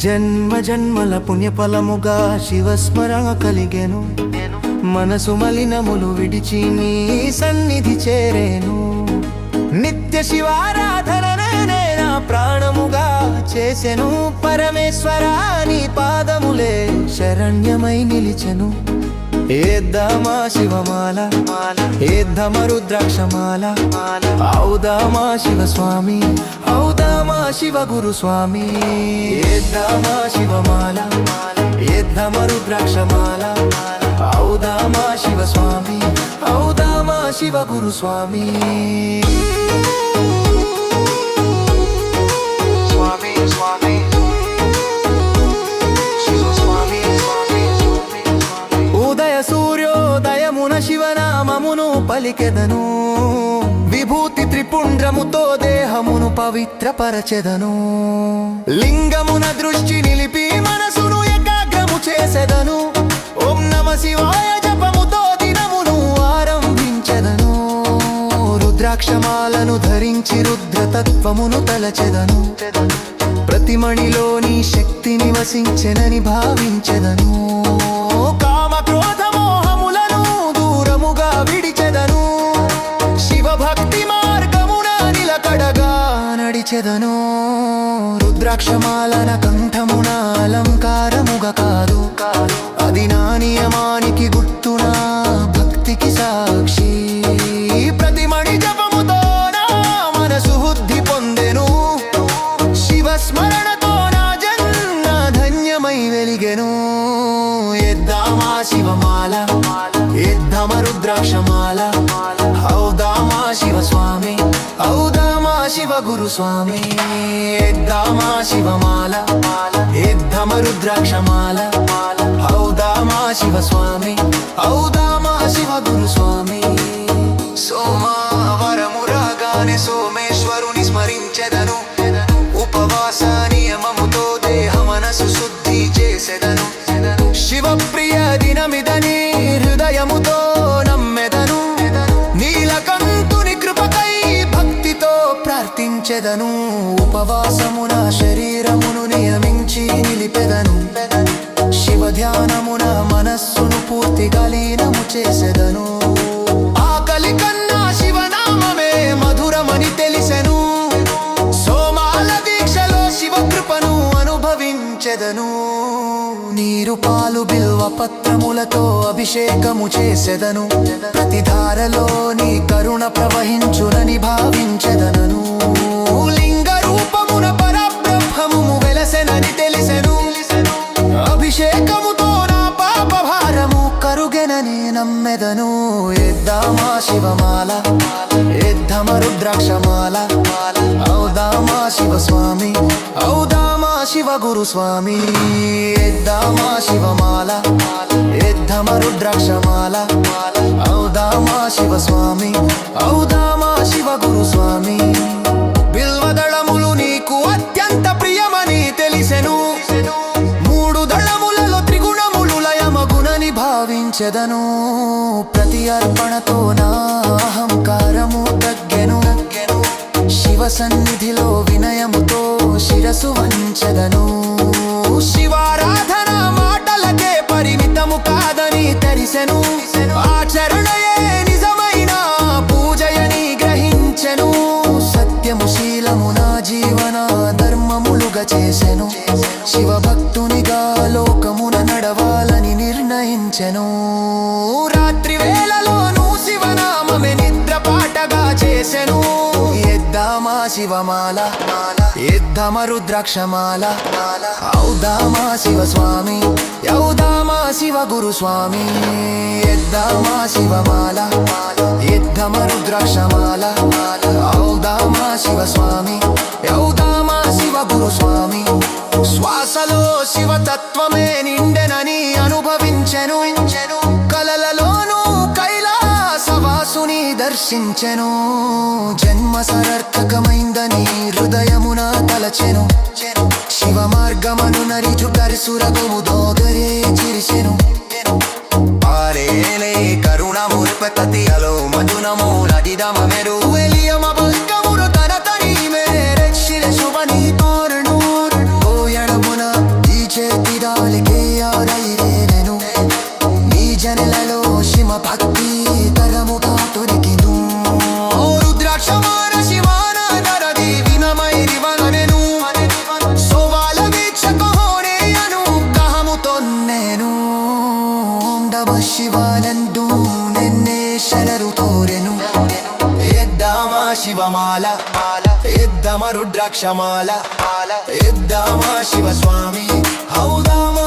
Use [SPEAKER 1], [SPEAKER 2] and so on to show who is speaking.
[SPEAKER 1] జన్మ జన్మల పుణ్యఫలముగా శివస్మరణ కలిగెను. మనసు మలినములు విడిచి నీ సన్నిధి చేరేను. నిత్య శివారాధననే నా ప్రాణముగా చేసెను. పరమేశ్వరా నీ పాదములే శరణ్యమై నిలిచెను. ఏద్దామా శివమాల ఏద్దామా రుద్రాక్షమాల. ఔదామా శివ స్వామి ఔదామా శివ గురు స్వామి? ఏద్దామా శివమాల ఏద్దామా రుద్రాక్షమాల ఔదామా శివ స్వామి? ఔదామా శివ గురు స్వామి స్వామి స్వామి. ఉదయ సూర్యోదయమున శివనామమును పలికెదను. త్రిపుండ్రముతో దేహమును పవిత్రపరచెదను. లింగమున దృష్టి నిలిపి మనసును ఏకాగ్రము చేసెదను. ఓం నమ శివాయ జపముతో దినమును ఆరంభించెదను. రుద్రాక్షమాలను ధరించి రుద్రతత్వమును తలచెదను. ప్రతిమణిలోని శక్తిని శక్తి భావించెదను. చెదను. రుద్రాక్షమాలన కంఠమున అలంకారముగా కాదు. అది నా నియమానికి శివ గురు స్వామి. ఎద్దామా శివమాల ఎద్దమ రుద్రాక్షమాల ఔదామా శివ స్వామి. ఔదామా శివ ప్రార్థించెదను ఉపవాసమున శరీరమును నియమించి నిలిపెదను. శివ ధ్యానమున మనస్సును పూర్తిగా లీనము చేసెదను. ఆకలి కన్నా శివనామమే మధురమని తెలిసెను. సోమాల దీక్షలో శివ కృపను అనుభవించెదను. నీరు పాలు బిల్వ పత్రములతో అభిషేకము చేసెదను. ప్రతి ధారలో నీ కరుణ ప్రవహించునని భావించెదనను. శివ గురు స్వామి. ఎద్దామా శివమాల ఎద్దమ రుద్రాక్షమాల. ఔదామా శివ స్వామి ఔదామా శివ గురు స్వామి. బిల్వదళములు నీకు అత్యంత ప్రియమని తెలిసెను. మూడు దళములలో త్రిగుణములు లయమగునని భావించెదను. ప్రతి అర్పణతో నా అహంకారము తగ్గెను. శివ సన్నిధిలో వినయముతో శిరసు వంచదను. శివమాల ఎద్దమ రుద్రాక్షమాల. ఔదామా శివ స్వామి ఔదామా శివ గురు స్వామి ఎద్దామా శివమాల ఎద్దమ రుద్రాక్షమాల. ఔదామా శివ స్వామి ఔదామా శివ గురు స్వామి శ్వాసలో శివతత్వమే నిండే దర్శించెను. జన్మ సరర్థకమైందని హృదయమున తలచెను. శివ మార్గమను నరిచు కరిసురగుము దోగరే చిరిచెను. పారేలే కరుణ మురిపతతి అలో మధునము నదిదమ శివమాల ఎద్దమ రుద్రాక్షమాల ఎద్దామా శివస్వామి హౌదామా